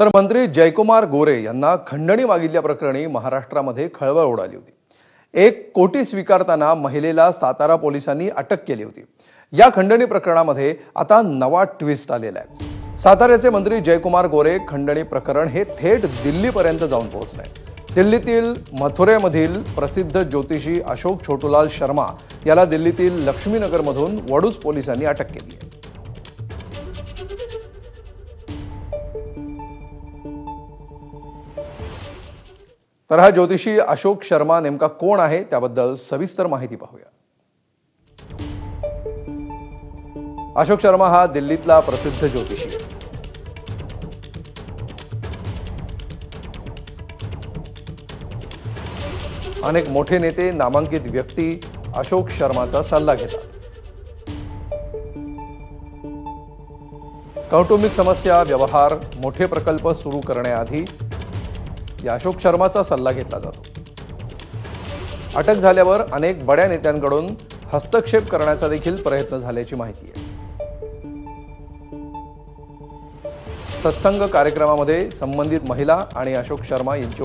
तर मंत्री जयकुमार गोरे यांना खंडणी मागितल्याप्रकरणी महाराष्ट्रामध्ये खळबळ उडाली होती. एक कोटी स्वीकारताना महिलेला सातारा पोलिसांनी अटक केली होती. या खंडणी प्रकरणामध्ये आता नवा ट्विस्ट आलेला आहे. साताऱ्याचे मंत्री जयकुमार गोरे खंडणी प्रकरण हे थेट दिल्लीपर्यंत जाऊन पोहोचलंय दिल्लीतील मथुरेमधील प्रसिद्ध ज्योतिषी अशोक छोटूलाल शर्मा याला दिल्लीतील लक्ष्मीनगरमधून वडूज पोलिसांनी अटक केली आहे. तर हा ज्योतिषी अशोक शर्मा नेमका कोण आहे त्याबद्दल सविस्तर माहिती पाहूया. अशोक शर्मा हा दिल्लीतला प्रसिद्ध ज्योतिषी. आहे अनेक मोठे नेते नामांकित व्यक्ती अशोक शर्माचा सल्ला घेतात. कौटुंबिक समस्या व्यवहार मोठे प्रकल्प सुरू करण्याआधी या अशोक शर्माचा सल्ला घेतला जातो. अटक झाल्यावर अनेक बड्या नेत्यांकडून हस्तक्षेप करण्याचा देखील प्रयत्न झाल्याची माहिती आहे. सत्संग कार्यक्रमामध्ये संबंधित महिला आणि अशोक शर्मा यांची